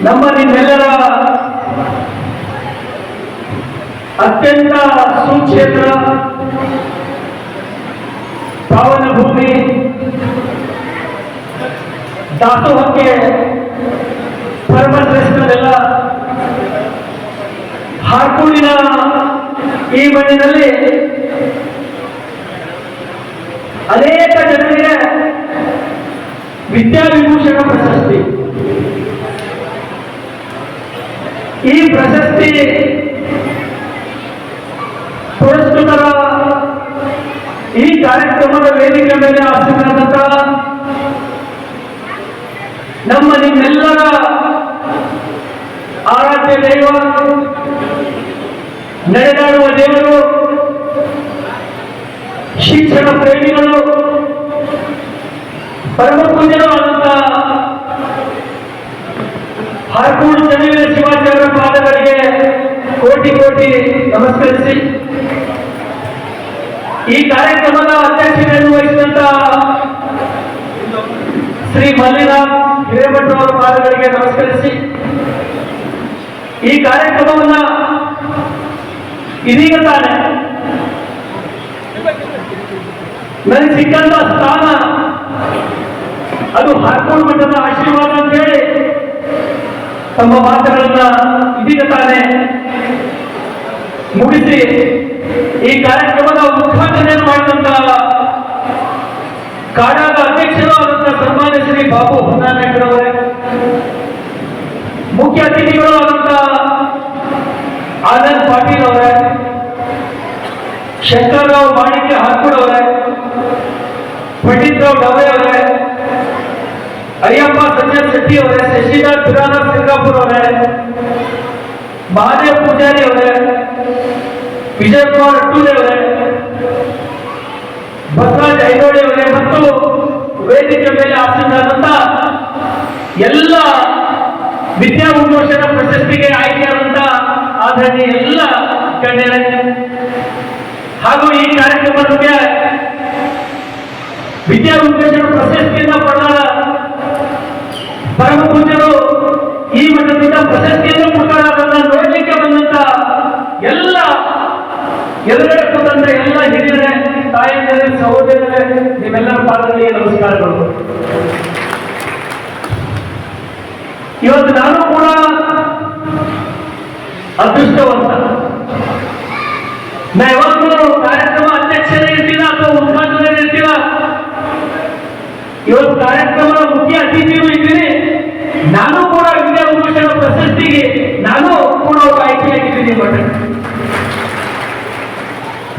ನಮ್ಮ ನಿಮ್ಮೆಲ್ಲರ ಅತ್ಯಂತ ಸುಕ್ಷೇತ್ರ ಪಾವನ ಭೂಮಿ ದಾಸೋಹಕ್ಕೆ ಪರಮಶ್ರೇಷ್ಠರೆಲ್ಲ ಹಾರ್ಕೂರಿನ ಈ ಮಣ್ಣಿನಲ್ಲಿ ಅನೇಕ ಜನರಿಗೆ ವಿದ್ಯಾವಿಭೂಷಣ ಪ್ರಶಸ್ತಿ. ಈ ಪ್ರಶಸ್ತಿ ಪುರಸ್ಕೃತರ ಈ ಕಾರ್ಯಕ್ರಮದ ವೇದಿಕೆ ಮೇಲೆ ಆಸೀನರಾದಂತ ನಮ್ಮ ನಿಮ್ಮೆಲ್ಲರ ಆರಾಧ್ಯ ದೈವ ನಡೆದಾಡುವ ದೇವರು ಶಿಕ್ಷಣ ಪ್ರೇಮಿಗಳು ಪರಮ ಪೂಜ್ಯರು ಹಾರ್ಕೂಡು ಚನ್ನವೀರ ಶಿವಾಚಾರ್ಯ ಪಾದಗಳಿಗೆ ಕೋಟಿ ಕೋಟಿ ನಮಸ್ಕರಿಸಿ. ಈ ಕಾರ್ಯಕ್ರಮದ ಅಧ್ಯಕ್ಷತೆಯನ್ನು ವಹಿಸಿದಂತ ಶ್ರೀ ಮಲ್ಲಿನಾಥ್ ಹಿರೇಮಠ ಅವರ ಪಾದಗಳಿಗೆ ನಮಸ್ಕರಿಸಿ. ಈ ಕಾರ್ಯಕ್ರಮವನ್ನ ಇದೀಗ ತಾನೆ ನನಗೆ ಸಿಕ್ಕಂತ ಸ್ಥಾನ ಅದು ಹಾರ್ಕೋಡ್ ಮಠದ ಆಶೀರ್ವಾದ ಅಂತ ತಮ್ಮ ಮಾತುಗಳನ್ನ ಇದೀಗ ತಾನೇ ಮುಗಿಸಿ ಈ ಕಾರ್ಯಕ್ರಮದ ಉದ್ಘಾಟನೆಯನ್ನು ಮಾಡಿದಂತ ಕಾಡಾದ ಅಧ್ಯಕ್ಷರು ಆದಂತ ಸನ್ಮಾನ್ಯ ಶ್ರೀ ಬಾಬು ಹೊನ್ನಾನೆಯವರೇ ಮುಖ್ಯ ಅತಿಥಿಗಳು ಆದಂತ ಆನಂದ್ ಪಾಟೀಲ್ ಅವರೇ ಶಂಕರ್ರಾವ್ ಮಾಣಿಕ್ಯ ಹಾಕೂಡ್ ಅವರೇ, ಪಂಡಿತ್ ರಾವ್ ಡವರೆ ಅವರೇ, ಅಯ್ಯಪ್ಪ ಸಜ್ಜನ್ ಶೆಟ್ಟಿ ಅವರೇ, ಶಶಿಧರ್ ಬಿರಾದರ್ ಸಿಂಗಾಪುರ್ ಅವರೇ ಮಹಾದೇವ್ ಪೂಜಾರಿ ಅವರೇ ವಿಜಯ್ ಕುಮಾರ್ ಅಟ್ಟೂರಿ ಅವರೇ ಬಸವರಾಜ ಅವರೇ ಮತ್ತು ವೇದಿಕೆ ಮೇಲೆ ಆಸೀನರಾದಂತ ಎಲ್ಲ ವಿದ್ಯಾಭೂಷಣ ಪ್ರಶಸ್ತಿಗೆ ಆಯ್ಕೆಯಾದಂತ ಆದರಣೀಯ ಎಲ್ಲ ಗಣ್ಯರೇ. ಹಾಗೂ ಈ ಕಾರ್ಯಕ್ರಮಕ್ಕೆ ವಿದ್ಯಾಭೂಷಣ ಪ್ರಶಸ್ತಿಯಿಂದ ಪಡೆದ ಪರಮ ಪೂಜ್ಯರು ಈ ಮಠದಿಂದ ಪ್ರಶಸ್ತಿಯನ್ನು ಕೊಟ್ಟರಾದನ್ನ ನೋಡ್ಲಿಕ್ಕೆ ಬಂದಂತ ಎಲ್ಲ ಎದುರುಗಡೆ ಕೂತಂತ ಎಲ್ಲ ಹಿರಿಯರೇ, ತಾಯಂದಿರೇ, ಸಹೋದರರೇ ನಿಮ್ಮೆಲ್ಲರ ಪಾದಗಳಿಗೆ ನಮಸ್ಕಾರಗಳು. ಇವತ್ತು ನಾನು ಕೂಡ ಅದೃಷ್ಟವಂತ. ನಾ ಯಾವಾಗಲೂ ಕಾರ್ಯಕ್ರಮ ಅಧ್ಯಕ್ಷರೇ ಇರ್ತೀನ ಅಥವಾ ಉದ್ಘಾಟನೆ ಇರ್ತೀನ ಇವತ್ತು ಕಾರ್ಯಕ್ರಮದ ಮುಖ್ಯ ಅತಿಥಿಯೂ ಇದ್ದೀನಿ ನಾನು ಕೂಡ ವಿದ್ಯಾಭೂಷಣ ಪ್ರಶಸ್ತಿಗೆ ನಾನು ಕೂಡ ಒಬ್ಬ ಆಯ್ಕೆಯಾಗಿದ್ದೀನಿ ಮಠ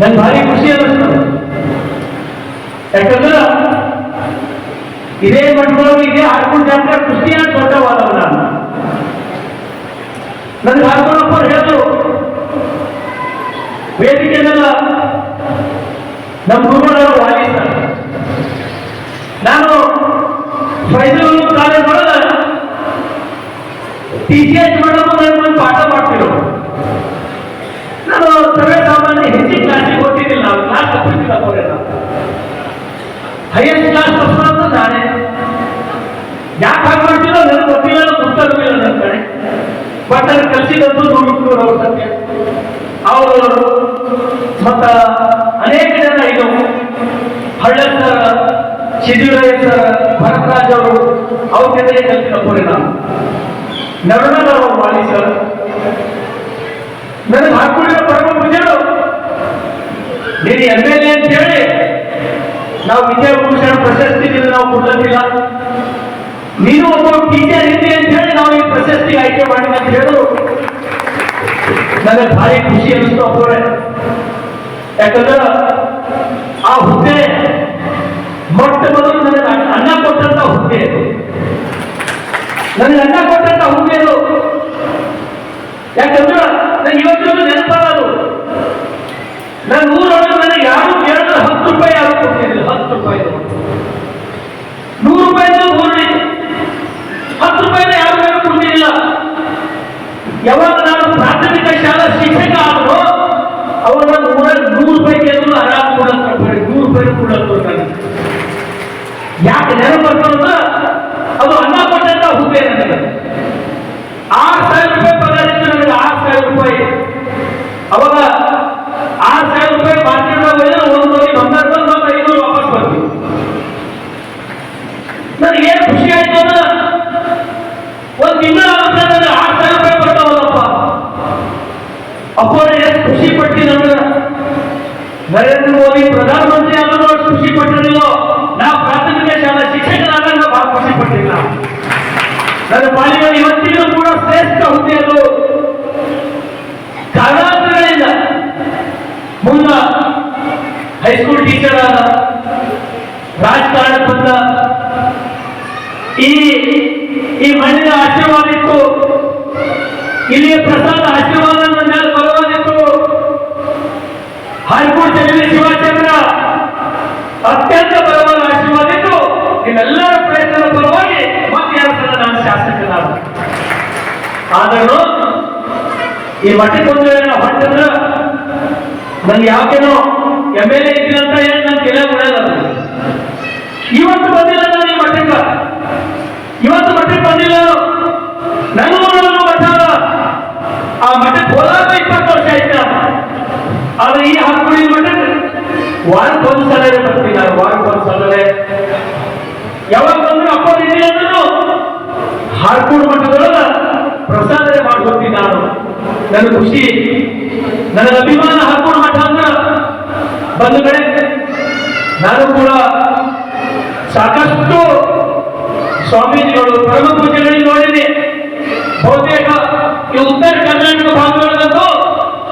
ನನ್ಗೆ ಭಾರಿ ಖುಷಿ ಅನ್ನಿಸ್ತದೆ ಯಾಕಂದ್ರೆ ಇದೇ ಮಠದೊಳಗೆ ಹಾಡ್ಕೊಂಡು ಜಾತ್ರೆ ಕುಸ್ತಿಯ ದೊಡ್ಡವಾದವ ನಾನು. ನನ್ಗೆ ಹಾಕೊಂಡಪ್ಪ ಹೇಳಿದ್ರು ವೇದಿಕೆ ಮೇಲೆ ನಮ್ಮ ಗುರುಗಳು ವಾಲಿ ಸರ್ ನಾನು ಫೈಸಲ್ ಕಾಲೇಜ್ ಒಳಗೆ ಟಿ ಸಿ ಎಚ್ ಮೇಡಮ್ ಒಂದು ಪಾಠ ಮಾಡ್ತಿರೋ ನಾನು ಸರ್ವೇ ಸಾಮಾನ್ಯ ಹೆಚ್ಚಿನ ಕ್ಲಾಸಿಗೆ ಹೋಗ್ತಿದ್ದಿಲ್ಲ ನಾವು ಕ್ಲಾಸ್ ತಪ್ಪಿದ್ದಿಲ್ಲ ಅವರೇ ನಾವು ಹೈಯೆಸ್ಟ್ ಕ್ಲಾಸ್ ತಪ್ಪ ಅಂತ ನಾನೇ ಯಾಕೆ ಹಾಗೆ ಮಾಡ್ತಿರೋ ನನಗೆ ಗೊತ್ತಿಲ್ಲ ಗೊತ್ತಾಗಲಿಲ್ಲ ನನ್ನ ಕಡೆ ಬಟ್ ಅಲ್ಲಿ ಕಲಿಸಿದಂತೂ ಅವ್ರ ಸತ್ಯ ಅವರು ಮತ್ತ ಅನೇಕ ಜನ ಇದು ಹಳ್ಳ ಸರ್ ಸಿದ್ದರಾಮಯ್ಯ ಸರ್, ಭರತರಾಜ್ ಅವರು, ಅವ್ರ ಜೊತೆ ಕಲ್ತಿದ್ದಪ್ಪರೆ ನಾನು ನವೀನ ಅವರು ಮಾಡಿ ಸರ್. ನನಗೆ ಹಾಕೊಂಡಿರೋ ಪರಮ ಪೂಜೆಗಳು ನೀನು ಎಂ ಎಲ್ ಎ ಅಂತ ಹೇಳಿ ನಾವು ವಿಜಯಭೂಷಣ ಪ್ರಶಸ್ತಿ ನಾವು ಕೊಡ್ಲಿಲ್ಲ ನೀನು ಒಬ್ಬ ಟೀಚರ್ ಇದ್ದೆ ಅಂತ ಹೇಳಿ ನಾವು ಈ ಪ್ರಶಸ್ತಿ ಆಯ್ಕೆ ಮಾಡಿ ಅಂತ ಹೇಳು. ನನಗೆ ಭಾರಿ ಖುಷಿ ಅನಿಸ್ತು ಅಪ್ಪೋರೆ ಯಾಕಂದ್ರೆ ಆ ಹುದ್ದೆ ಮೊಟ್ಟ ಮೊದಲು ನನಗೆ ಅನ್ನ- ಕೊಟ್ಟಂತ ಹುದ್ದೆ. ನನಗೆ ಅನ್ನ ಕೊಟ್ಟಂತ ಹುದ್ದೆ ಯಾಕಂದ್ರೆ ನನಗೆ ಇವತ್ತಿಗೂ ನೆನಪಾಗದು ನನ್ನ ಊರೊಳಗೆ ನನಗೆ ಯಾರು ಕೇಳಿದ್ರೆ ಹತ್ತು ರೂಪಾಯಿ ಯಾರು ಕೊಟ್ಟಿದ್ರು ಹತ್ತು ರೂಪಾಯಿ ನೂರು ರೂಪಾಯಿದು ಊರಲ್ಲಿ ಹತ್ತು ರೂಪಾಯಿನ ಯಾರು ಯಾರು ಕೊಡ್ತಿರ್ಲಿಲ್ಲ ಯಾವಾಗ ನಾನು ಪ್ರಾಥಮಿಕ ಶಾಲಾ ಶಿಕ್ಷಕ ಆದರೂ, ಅವರು ನಾನು ಊರಲ್ಲಿ ನೂರು ರೂಪಾಯಿ ಕೇಳಿದ್ರು, ಆರಾಮ್ ಕೊಡಕ್ಕೆ ನೂರು ರೂಪಾಯಿ ಕೂಡ ನನಗೆ ಯಾಕೆ ನೆನಪು ಬರ್ತದಂದ್ರೆ ನನ್ನ ಪಾಲಿಗೆ ಇವತ್ತಿಗೂ ಕೂಡ ಶ್ರೇಷ್ಠ ಹುದ್ದೆ ಅದು ಕಾರಣಾಂತರಗಳಿಂದ ಮುನ್ನ ಹೈಸ್ಕೂಲ್ ಟೀಚರ್ ಆದ ರಾಜಕಾರಣ ಬಂದ ಈ ಈ ಮಣ್ಣಿನ ಆಶೀರ್ವಾದ ಇಲ್ಲಿಯ ಪ್ರಸಾದ ಆಶೀರ್ವಾದ ನನ್ನ ಮೇಲೆ ಬರುವುದಿತ್ತು ಹೈಕೋರ್ಟ್ ಛತ್ರಪತಿ ಶಿವಾಚಾರ್ಯ ಅತ್ಯಂತ ಬಲವಾದ ಆಶೀರ್ವಾದ ಇತ್ತು ನಿಮ್ಮೆಲ್ಲರ ಪ್ರಯತ್ನದ ಪರವಾಗಿ ಮತ್ತೆ ಎರಡು ಸಲ ನಾನು ಶಾಸಕನಾದ ಆದರೂ ಈ ಮಠಕ್ಕೆ ಒಂದು ವೇಳೆ ನಾವು ಹೊಂಟಂದ್ರ ನಂಗೆ ಯಾಕೇನೋ ಎಂ ಎಲ್ ಎ ಇದ್ದೀನಿ ಏನು ಹೇಳಿ ನನ್ ಬಿಡಲ್ಲ ಅದು. ಇವತ್ತು ಬಂದಿಲ್ಲ ನಾನು ಈ ಮಠಕ್ಕೆ. ಇವತ್ತು ಮಠಕ್ಕೆ ಬಂದಿಲ್ಲ ನನ್ನ ನನ್ನ ಮಠ ಆ ಮಠಕ್ಕೆ ಹೋದಾಗ ಇಪ್ಪತ್ತು ವರ್ಷ ಆಯ್ತು. ಆದ್ರೆ ಈ ಹಾಕುಳಿ ಮಠಕ್ಕೆ. ವಾರಕ್ಕೆ ಒಂದು ಸಲ ಬರ್ತೀನಿ ನಾನು ವಾರಕ್ಕೆ ಒಂದು ಸಲ ಯಾವಾಗ ಬಂದ್ರು ಅಪ್ಪ ಇದೆ ಹಾರ್ಕೂಡ್ ಮಠದೊಳಗ ಪ್ರಸಾದನೆ ಮಾಡ್ಕೊತೀನಿ ನಾನು. ನನ್ನ ಖುಷಿ. ನನ್ನ ಅಭಿಮಾನ ಹಾರ್ಕೂಡ್ ಮಠ ಅಂದ್ರ ಬಂದ ಕಡೆ ನಾನು ಕೂಡ ಸಾಕಷ್ಟು ಸ್ವಾಮೀಜಿಗಳು ಪರಮ ಪೂಜೆಗಳಿಗೆ ನೋಡಿದೆ. ಬಹುತೇಕ ಈ ಉತ್ತರ ಕರ್ನಾಟಕ ಭಾಗಗಳಲ್ಲಂತೂ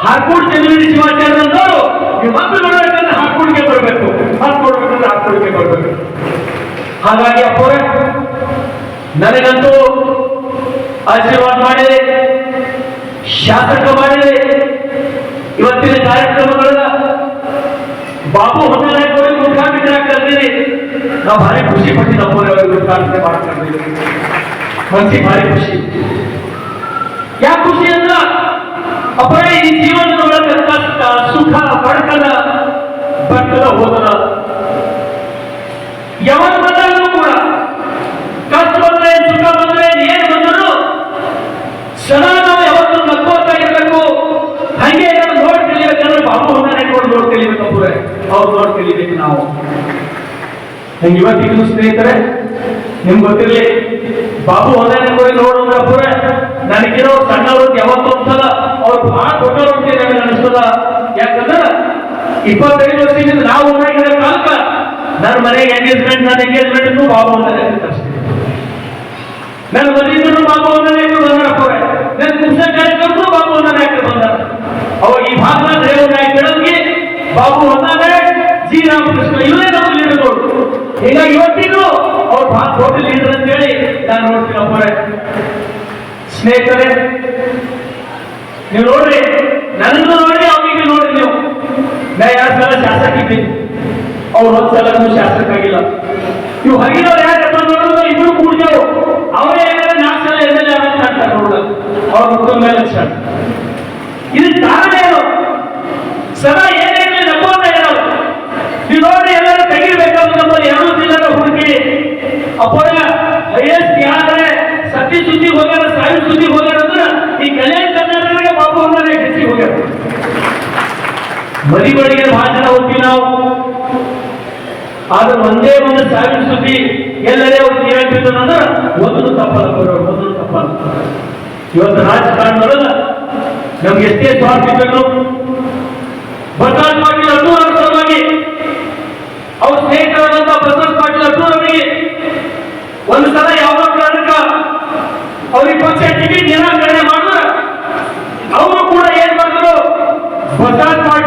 ಹಾರ್ಕೂಡ್ ಶಿವಾಚಾರ್ಯರಂತವರು ಈ ಮತ್ತೆ ನೋಡಬೇಕಂದ್ರೆ ಹಾರ್ಕೂಡ್ಗೆ ಬರಬೇಕು. ಮತ್ತೆ ನೋಡ್ಬೇಕಂದ್ರೆ ಹಾರ್ಕೂಡ್ಗೆ ಬರಬೇಕು. ಹಾಗಾಗಿ ಅಪ್ಪ ನನಗಂತೂ ಆಶೀರ್ವಾದ ಮಾಡಿದೆ ಶಾಸಕ ಮಾಡಿದೆ ಇವತ್ತಿನ ಕಾರ್ಯಕ್ರಮಗಳನ್ನ ಬಾಬು ಹೊನ್ನಾಳಿ ಉದ್ಘಾಟನೆ ಕರೆದಿರಿ ನಾವು ಭಾರಿ ಖುಷಿ ಪಟ್ಟಿದ್ದು ಅಪ್ಪೋರೆ ಅವರಿಗೆ ಮಾಡ್ಕೊಂಡಿದ್ದೀವಿ ಮನಸ್ಸಿ ಭಾರಿ ಖುಷಿ. ಯಾಕೆ ಖುಷಿ ಅಂದ್ರ? ಅಪ್ಪರೇ, ಈ ಜೀವನದೊಳಗೆ ಕಷ್ಟ ಸುಖ ಬಡಕನ ಬಟ್ಟದ ಹೋದನ ಯಾವಾಗ ಬಂದಾಗಲೂ ಕೂಡ ಕಷ್ಟ ಬಂದ್ರೆ ಸುಖ ಬಂದ್ರೆ ಏನ್ ಬಂದ್ರು ಸದಾ ನಾವು ಯಾವತ್ತೂ ನಕ್ಕೋತಾ ಇರಬೇಕು. ಹಂಗೆ ಏನಾದ್ರು ನೋಡಿ ಬಾಬು ಹೊಂದಾನೆ ನೋಡಿ ನೋಡಿ ಕಲಿಬೇಕು ಅಪ್ಪುರೆ ಅವ್ರು ನೋಡಿ ಕಲಿಬೇಕು ನಾವು. ನಂಗೆ ಇವತ್ತಿಗೂ ಸ್ನೇಹಿತರೆ, ನಿಮ್ಗೆ ಗೊತ್ತಿರಲಿ ಬಾಬು ಹೊಂದಾನೆ ನೋಡಿ ನೋಡಿದ್ರೆ ಪೂರ ನನಗಿರೋ ಸಣ್ಣವರು ಯಾವತ್ತೂ ಒಂದ್ಸಲ ಅವ್ರು ಬಹಳ ದೊಡ್ಡವ್ರು ಅಂತ ನನಗೆ ಅನಿಸ್ತದ. ಯಾಕಂದ್ರೆ ಇಪ್ಪತ್ತೈದು ವರ್ಷದಿಂದ ನಾವು ಒಣಗಿದ ಕಾಲಕ ನನ್ನ ಮನೆಗೆ ಎಂಗೇಜ್ಮೆಂಟ್ ನನ್ನ ಎಂಗೇಜ್ಮೆಂಟ್ ಬಾಬು ಹೊಂದಾನೆ ನಾನು ಮನೆಯಿಂದಲೂ ಬಾಬು ಒಂದನೇ ಬಂದಾರಪ್ಪ ನನ್ನ ಕುಂಸ ಕಾರ್ಯಕ್ರಮಕ್ಕೂ ಬಾಬು ಒಂದನೇ ಬಂದಾರ ಅವಾಗ ಈ ಭಾಗದ ರೇವನಾಯ ಬೆಳಗ್ಗೆ ಬಾಬು ಒಂದಾನೆ ಜಿ ರಾಮಕೃಷ್ಣ ಇವರೇ ನಮ್ಮ ಲೀಡರ್ಗಳು ಈಗ ಇವತ್ತಿಗೂ ಅವ್ರು ಬಹಳ ದೊಡ್ಡ ಲೀಡರ್ ಅಂತ ಹೇಳಿ ನಾನು ನೋಡ್ತೀನಿ ಅಪ್ಪರೇ. ಸ್ನೇಹಿತರೆ, ನೀವು ನೋಡ್ರಿ, ನನ್ನನ್ನು ನೋಡಿ ಅವನಿಗೆ ನೋಡಿ ನೀವು. ನಾ ಎರಡು ಸಲ ಶಾಸಕ ಇದ್ದೀನಿ. ಅವ್ರು ಒಂದ್ಸಲ ಶಾಸಕ ಆಗಿಲ್ಲ. ನೀವು ಹರಿದವ್ರು ಯಾರಪ್ಪ ನೋಡಿದ್ರೆ ಇಬ್ರು ಕೂಡ್ತೇವು ಅವರೇ ಏನಾದ್ರೆ ನಾಲ್ಕು ಸಲ ಎಂ ಎಲ್ ಎ ಅಂತ ಅಂತಾರೆ ನೋಡ ಅವ್ರ ಮುಖದ ಮೇಲೆ ಲಕ್ಷಣ ಇದಕ್ಕೆ ಕಾರಣ ಏನು ಸದಾ ಏನೇನು ನಪ್ಪೋತ ಇರೋದು ನೀವು ನೋಡ್ರಿ ಎಲ್ಲರೂ ತೆಗಿಬೇಕಾದ್ರೆ ನಮ್ಮಲ್ಲಿ ಎರಡು ಜಿಲ್ಲೆನ ಹುಡುಕಿ ಅಪ್ಪರ ಹೈಯೆಸ್ಟ್ ಯಾದ್ರೆ ಸತ್ಯ ಸುದ್ದಿ ಹೋಗ್ಯಾರ ಸಾಯಿ ಸುದ್ದಿ ಹೋಗ್ಯಾರ ಅಂದ್ರೆ ಈ ಕಲ್ಯಾಣ ಕರ್ನಾಟಕಕ್ಕೆ ಬಾಬು ಅಂದ್ರೆ ಹೆಚ್ಚಿಗೆ ಹೋಗ್ಯಾರ ಮರಿಗಳಿಗೆ ಭಾಷಣ ಹೋಗ್ತೀವಿ ನಾವು. ಆದ್ರೆ ಒಂದೇ ಒಂದು ಸಾವಿರ ಸುದ್ದಿ ಎಲ್ಲರೇ ಅವ್ರು ಹೇಳ್ತಿದ್ರು ಅಂದ್ರೆ ಒಂದು ತಪ್ಪಲ್ಲ ಬರೋರು ಒಂದು ತಪ್ಪಲ್ಲ ಇವತ್ತು ಬರಲ್ಲ ನಮ್ಗೆ ಎಷ್ಟೇ ಸ್ವಾರ್ಥ ಇದ್ದರು ಬಸವರಾಜ ಪಾಟೀಲ್ ಅನುಕೂಲವಾಗಿ ಸಲುವಾಗಿ ಅವ್ರ ಸ್ನೇಹಿತರಾದಂತಹ ಬಸವರಾಜ ಪಾಟೀಲ್ ಅಡ್ಡೂರ್ ಅವರಿಗೆ ಒಂದು ಸಲ ಯಾವ ಕಾರಣಕ್ಕ ಅವ್ರಿಗೆ ಪಕ್ಷ ಟಿಕೆಟ್ ನಿರಾಕರಣೆ ಮಾಡಿದ್ರೆ ಅವರು ಕೂಡ ಏನ್ ಮಾಡಿದ್ರು? ಬಸವರಾಜ ಪಾಟೀಲ್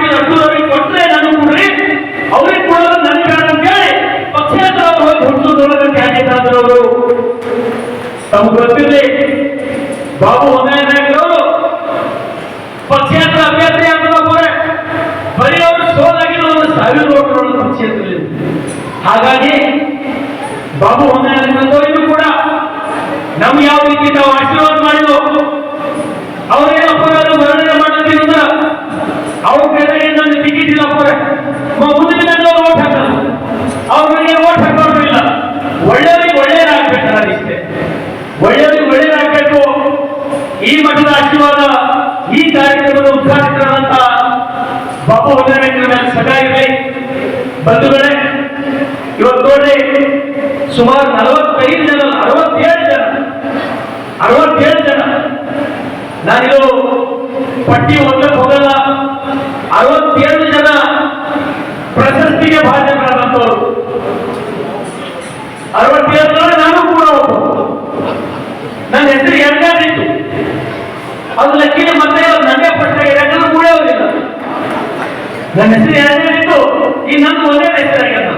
ಬಾಬು ಪಕ್ಷೇತರ ಅಭ್ಯರ್ಥಿ ಬರೀ ಅವರು ಸೋಲಾಗಿರೋ ಒಂದು ಸಾವಿರ ಓಟ್ಗಳು ಪಕ್ಷೇತರಲ್ಲಿ. ಹಾಗಾಗಿ ಬಾಬು ಒಂದೇ ನಾಯಕರು ಕೂಡ ನಮ್ಗೆ ಯಾವ ರೀತಿ ನಾವು ಆಶೀರ್ವಾದ ಟಿಕೆಟ್ ಇಲ್ಲ ಅಪ್ಪರೆ ಮುಂದಿನ ದಿನ ಓಟ್ ಹಾಕಲ್ಲ ಅವ್ರಿಗೆ ಓಟ್ ಹಾಕೋರು ಇಲ್ಲ. ಒಳ್ಳೆಯವರಿಗೆ ಒಳ್ಳೆಯದಾಗಬೇಕು ನಾನು ಒಳ್ಳೆಯವರಿಗೆ ಒಳ್ಳೆಯದಾಗಬೇಕು ಈ ಮಠದ ಆಶೀರ್ವಾದ, ಈ ಕಾರ್ಯಕ್ರಮದ ಉದ್ಘಾಟಕರಾದಂತ ಬಾಬು ಹೊಂದಾಣಿಕೆ ಮೇಲೆ ಸದಾ ಇರಲಿ. ಬಂಧುಗಳೇ, ಇವತ್ತು ನೋಡ್ರಿ, ಸುಮಾರು ನಲವತ್ತೈದು ಜನ, ಅರವತ್ತೇಳು ಜನ ಅರವತ್ತೇಳು ಜನ. ನಾನಿದು ಪಟ್ಟಿ ಒಂದಕ್ಕೆ ಹೋಗಲ್ಲ ಅರವತ್ತೇಳು ಜನ ಪ್ರಶಸ್ತಿಗೆ ಭಾಜನರಾದಂಥವ್ರು ಅರವತ್ತೇಳರಲ್ಲಿ ನಾನು ಕೂಡ ಒಬ್ಬ ನನ್ನ ಹೆಸರು ಎರಡನೇದಿತ್ತು ಅದು ಲಕ್ಕಿನ ಮತ್ತೆ ಇವತ್ತು ನನಗೆ ಪಟ್ಟ ಯಾಕಂದ್ರೆ ಕೂಡ ಹೋಗಿಲ್ಲ ನನ್ನ ಹೆಸರು ಎರಡನೇದಿತ್ತು ಈ ನನ್ನ ಒಂದೇ ಹೆಸರಾಗ್ಯದ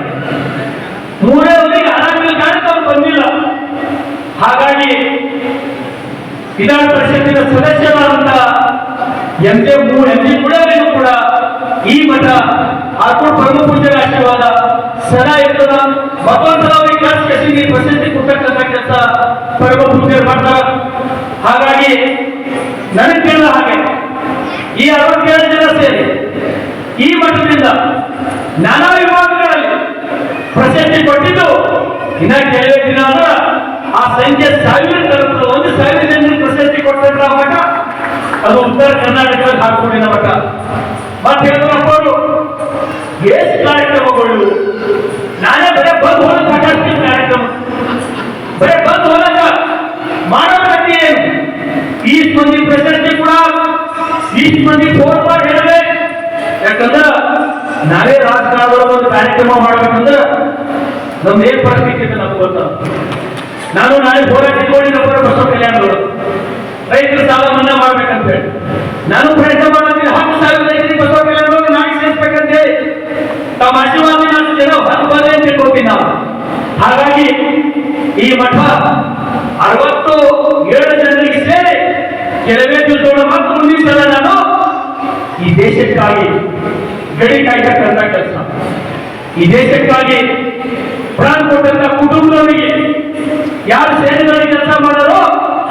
ಮೂರೇ ಅವರಿಗೆ ಆರಾಮಿಲ್ಲ ಕಾರಣಕ್ಕೆ ಅವ್ರು ಬಂದಿಲ್ಲ ಹಾಗಾಗಿ ವಿಧಾನ ಪರಿಷತ್ತಿನ ಸದಸ್ಯರಾದಂತ ಎಂ ಕೆ ಮೂ ಎಂ ಜಿ ಮುಡವರಿಗೂ ಕೂಡ ಈ ಮಠ ಹಾಗೂ ಪ್ರಮುಖ ಪೂಜೆ ಆಶೀರ್ವಾದ ಸದಾ ಇರ್ತದ. ಮತ್ತೊಂದು ಅವರಿಗೆ ಕಸಿಗೆ ಪ್ರಶಸ್ತಿ ಕೊಡ್ತಕ್ಕಂಥ ಕೆಲಸ ಪರಮ ಪೂಜೆ ಮಾಡ್ತಾರ. ಹಾಗಾಗಿ ನನಗೆ ಕೇಳ ಹಾಗೆ ಈ ಅರವತ್ತೇಳು ಜನ ಸೇರಿ ಈ ಮಠದಿಂದ ನಾನಾ ವಿಭಾಗಗಳಲ್ಲಿ ಪ್ರಶಸ್ತಿ ಕೊಟ್ಟಿದ್ದು ಇನ್ನ ಕೆಲವೇ ದಿನ ಆ ಸಂಖ್ಯೆ ಸಾವಿರ ತಲುಪ್ತದೆ ಒಂದು ಸಾವಿರ ಜನರಿಗೆ ಮಠ? ಅದು ಉತ್ತರ ಕರ್ನಾಟಕದಲ್ಲಿ ಹಾಕೊಂಡಿನ ಮಠ. ಮತ್ತೆ ಅವರು ಎಷ್ಟು ಕಾರ್ಯಕ್ರಮಗಳು, ನಾನೇ ಬರೇ ಬಂದು ಹೋದ ಸಾಕಷ್ಟು ಕಾರ್ಯಕ್ರಮ. ಬರೇ ಬಂದು ಹೋದಾಗ ಮಾನವತೆ ಈ ಮಂದಿ ಪ್ರಶಸ್ತಿ ಕೂಡ ಈ ಮಂದಿ ಫೋನ್ ಮಾಡಿ ಹೇಳಬೇಕು ಯಾಕಂದ್ರೆ ನಾವೇ ರಾಜಕಾರಣದೊಳಗೆ ಒಂದು ಕಾರ್ಯಕ್ರಮ ಮಾಡ್ಬೇಕಂದ್ರೆ ನಮ್ದು ಏನ್ ಪರಿಸ್ಥಿತಿ ಇದೆ ನಮ್ಗೆ ಗೊತ್ತ? ನಾನು ನಾಳೆ ಹೋರಾಟ ಇಟ್ಕೊಂಡಿದ್ದ ಬಸವ ಕಲ್ಯಾಣದವರು ರೈತರ ಸಾಲ ಮನ್ನಾ ಮಾಡ್ಬೇಕಂತ ಹೇಳಿ ನಾನು ಪ್ರಯತ್ನ ಮಾಡಿದ್ದೀನಿ ಹತ್ತು ಸಾವಿರ ರೈತರಿಗೆ ಬಸವ ನಾನು ನಾಳೆ ಸೇರಿಸ್ಬೇಕಂತ ಹೇಳಿ ತಮ್ಮ ಆಶೀರ್ವಾದ ನಾನು ಜನ ಬಂದೆ ಅಂತ ತಿಳ್ಕೊತೀನಿ ನಾವು ಹಾಗಾಗಿ ಈ ಮಠ ಅರವತ್ತು ಏಳು ಜನರಿಗೆ ಸೇರಿ ಕೆಲವೇ ದಿವಸಗಳ ಮತ್ತು ಮುಂದಿನ ನಾನು. ಈ ದೇಶಕ್ಕಾಗಿ ಗಡಿ ಕಾಯ್ತಕ್ಕಂಥ ಕೆಲಸ. ಈ ದೇಶಕ್ಕಾಗಿ ಪ್ರಾಣ ಕೊಟ್ಟಂತ ಕುಟುಂಬದವರಿಗೆ, ಯಾರು ಸೇರಿದವರಿಗೆ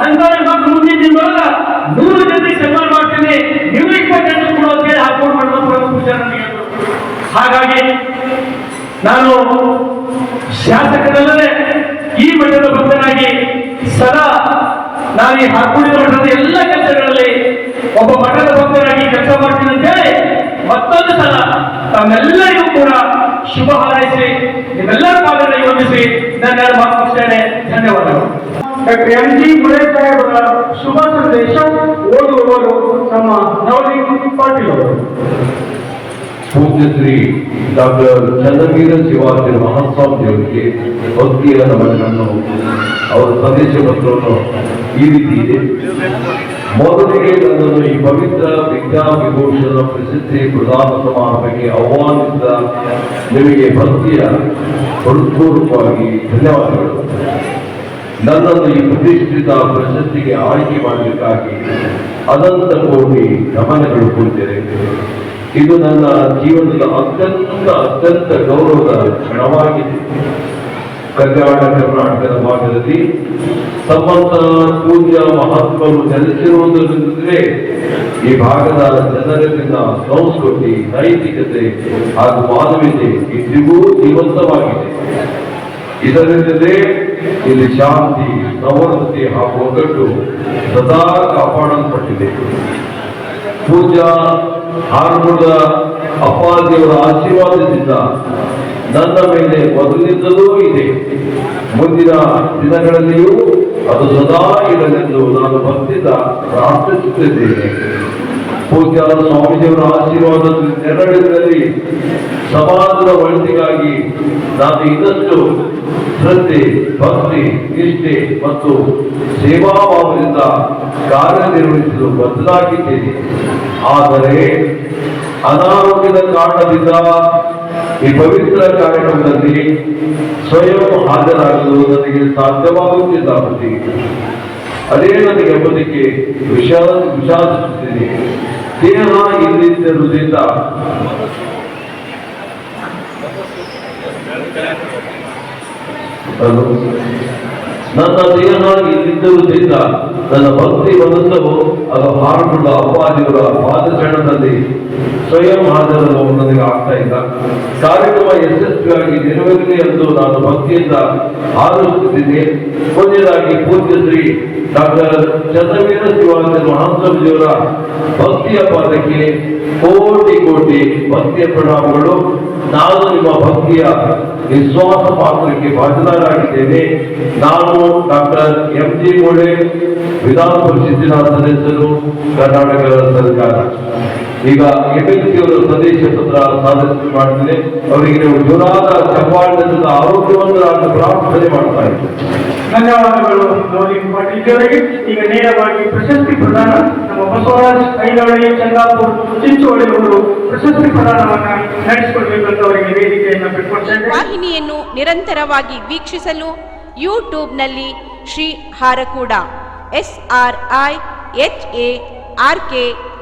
ಅಂತವ್ರಿಗೆ ಮಕ್ಕಳು ಮುಂದಿನ ದಿನದೊಳಗ ನೂರು ಜನರಿಗೆ ಸನ್ಮಾನ ಮಾಡ್ತೀನಿ. ನೀವು ಇಪ್ಪತ್ತು ಜನರು ಕೂಡ ಹೇಳಿ ಹಾಕೊಂಡು ಮಾಡುವ ಪೂಜೆ ನನಗೆ ಹಾಗಾಗಿ ನಾನು ಶಾಸಕರಲ್ಲದೆ ಈ ಮಠದ ಭಕ್ತನಾಗಿ ಸದಾ ನಾನು ಈ ಹಾಕೊಂಡಿದ ಮಠದ ಎಲ್ಲ ಕೆಲಸಗಳಲ್ಲಿ ಒಬ್ಬ ಮಠದ ಭಕ್ತನಾಗಿ ಕೆಲಸ ಮಾಡ್ತೀನಿ ಅಂತ ಹೇಳಿ ಮತ್ತೊಂದು ಸಲ ತಮ್ಮೆಲ್ಲರಿಗೂ ಕೂಡ ಶುಭ ಹಾರೈಸಿ ನಿಮ್ಮೆಲ್ಲರ ಪಾದಗಳಿಗೆ ಯೋಜಿಸಿ ನನ್ನ ಮಾತು ಮುಗಿಸ್ತೇನೆ ಧನ್ಯವಾದಗಳು. ಡಾಕ್ಟರ್ ಎಂ ಜಿ ಮುರಳಿ ಸಾಹೇಬರ ಶುಭ ಸಂದೇಶ ಓದುವವರು ನಮ್ಮ ನವಲಿ ಪಾಟೀಲ್ ಅವರು. ಪೂಜ್ಯ ಶ್ರೀ ಡಾಕ್ಟರ್ ಚಂದ್ರವೀರ ಶಿವಾಜಿ ಮಹಾಸ್ವಾಮಿ ಅವರಿಗೆ ಭಕ್ತಿಯ ನಮನವನ್ನು ಅವರ ಸಂದೇಶ ಪತ್ರವನ್ನು ಈ ರೀತಿ ಇದೆ. ಮೊದಲಿಗೆ ನನ್ನನ್ನು ಈ ಪವಿತ್ರ ವಿದ್ಯಾ ವಿಭೂಷಣ ಪ್ರಸಿದ್ಧಿ ಪ್ರದಾನ ಸಮಾರಂಭಕ್ಕೆ ಆಹ್ವಾನಿಸಿದ ನಿಮಗೆ ಭಕ್ತಿಯ ಹೃತ್ಪೂರ್ವಕವಾಗಿ ಧನ್ಯವಾದಗಳು. ನನ್ನನ್ನು ಈ ಪ್ರತಿಷ್ಠಿತ ಪ್ರಶಸ್ತಿಗೆ ಆಯ್ಕೆ ಮಾಡಲಿಕ್ಕಾಗಿ ಅನಂತ ಕೋಟಿ ಗಮನಗಳು ಕೊಡ್ತೇನೆ ಇದು ನನ್ನ ಜೀವನದ ಅತ್ಯಂತ ಅತ್ಯಂತ ಗೌರವದ ಕ್ಷಣವಾಗಿದೆ. ಕಲ್ಯಾಣ ಕರ್ನಾಟಕದ ಭಾಗದಲ್ಲಿ ಸಮಸ್ತ ಪೂಜ್ಯ ಮಹತ್ವವನ್ನು ಜನಿಸಿರುವುದರಿಂದಲೇ ಈ ಭಾಗದ ಜನರಲ್ಲಿನ ಸಂಸ್ಕೃತಿ, ನೈತಿಕತೆ ಹಾಗೂ ಮಾನವೀಯತೆ ಇಂದಿಗೂ ಜೀವಂತವಾಗಿದೆ. ಇದರಿಂದಲೇ ಇಲ್ಲಿ ಶಾಂತಿ ಸಮರ್ಥತೆ ಹಾಗೂ ಒಗ್ಗಟ್ಟು ಸದಾ ಕಾಪಾಡಲ್ಪಟ್ಟಿದೆ. ಪೂಜಾ ಹಾರ್ಮುದ ಅಪ್ಪಾಜಿಯವರ ಆಶೀರ್ವಾದದಿಂದ ನನ್ನ ಮೇಲೆ ಮೊದಲಿನಿಂದಲೂ ಇದೆ. ಮುಂದಿನ ದಿನಗಳಲ್ಲಿಯೂ ಅದು ಸದಾ ಇರಲೆಂದು ನಾನು ಭಕ್ತಿಯಿಂದ ಪ್ರಾರ್ಥಿಸುತ್ತಿದ್ದೇನೆ. ಪೂಜ್ಯ ಸ್ವಾಮೀಜಿಯವರ ಆಶೀರ್ವಾದ ನೆರಳಿನಲ್ಲಿ ಸಮಾಜದ ಒಳಿತಿಗಾಗಿ ನಾನು ಇನ್ನಷ್ಟು ಶ್ರದ್ಧೆ, ಭಕ್ತಿ, ನಿಷ್ಠೆ ಮತ್ತು ಸೇವಾಭಾವದಿಂದ ಕಾರ್ಯನಿರ್ವಹಿಸಲು ಬದಲಾಗಿದ್ದೇನೆ ಆದರೆ ಅನಾರೋಗ್ಯದ ಕಾರಣದಿಂದ ಈ ಪವಿತ್ರ ಕಾರ್ಯಕ್ರಮದಲ್ಲಿ ಸ್ವಯಂ ಹಾಜರಾಗಲು ನನಗೆ ಸಾಧ್ಯವಾಗುತ್ತಿಲ್ಲ ಪತಿ ಅದೇ ನನಗೆ ಎಂಬುದಕ್ಕೆ ವಿಷಾದ ವಿಷಾದಿಸುತ್ತೇನೆ ದೇಹ ಇಲ್ಲಿದ್ದಿರುವುದರಿಂದ ಅದು ನನ್ನ ದೇಹ ಇಲ್ಲಿದ್ದುದರಿಂದ ನನ್ನ ಭಕ್ತಿ ಮನಸ್ಸು ಅದು ಹಾರುಗಳ ಅಪ್ಪಾಜಿಯವರ ಪಾದಚರಣದಲ್ಲಿ ಸ್ವಯಂ ಹಾಜರಲು ನನಗೆ ಆಗ್ತಾ ಇಲ್ಲ. ಕಾರ್ಯಕ್ರಮ ಯಶಸ್ವಿಯಾಗಿ ನೆರವೇರಲಿ ಎಂದು ನಾನು ಭಕ್ತಿಯಿಂದ ಆಲೋಚಿಸಿದ್ದೇನೆ ಕೊನೆಯದಾಗಿ ಪೂಜ್ಯ ಶ್ರೀ ಡಾಕ್ಟರ್ ಚಂದ್ರವೀರ ಶಿವಾನಂದ ಮಹಾಸ್ವಾಮಿಯವರ ಭಕ್ತಿಯ ಪಾದಕ್ಕೆ ಕೋಟಿ ಕೋಟಿ ಭಕ್ತಿಯ ಪ್ರಣಾಮಗಳು. ನಾನು ನಿಮ್ಮ ಭಕ್ತಿಯ ವಿಶ್ವಾಸ ಪಾತ್ರಕ್ಕೆ ಭಾಜನರಾಗಿದ್ದೇನೆ. ನಾನು ಡಾಕ್ಟರ್ ಎಂ ಜಿ ಮೂಳೆ ವಿಧಾನ ಪರಿಷತ್ತಿನ ಸದಸ್ಯರು ಕರ್ನಾಟಕ ಸರ್ಕಾರ. ಈಗ ಎಂ ಎಲ್ ಸಿ ಅವರು ಸಂದೇಶ ಪತ್ರ ಸಾಧನೆ ಮಾಡ್ತಿದೆ ಅವರಿಗೆ ನೀವು ಜೋರಾದ ಚಪ್ಪಾಳದಿಂದ ನಾನು ಪ್ರಾರ್ಥನೆ ಮಾಡ್ತಾ ಇದ್ದೇನೆ ಧನ್ಯವಾದಗಳು ನವದೀಪ್ ಪಾಟೀಲ್ ಅವರಿಗೆ ಈಗ ನೇರವಾಗಿ ಪ್ರಶಸ್ತಿ ಪ್ರದಾನ. ನಮ್ಮ ಬಸವರಾಜ್ ಐದವಳ್ಳಿ ಚಂದಾಪುರ್ ಚಿಂಚೋಳಿ ಅವರು ಪ್ರಶಸ್ತಿ ಪ್ರದಾನವನ್ನ ನಡೆಸಿಕೊಡ್ಬೇಕಂತ ಅವರಿಗೆ ವೇದಿಕೆಯನ್ನು ಬಿಟ್ಕೊಡ್ತೇನೆ ವಾಹಿನಿಯನ್ನು ನಿರಂತರವಾಗಿ ವೀಕ್ಷಿಸಲು ಯೂಟ್ಯೂಬ್ನಲ್ಲಿ Shri Harakuda S R I H A R K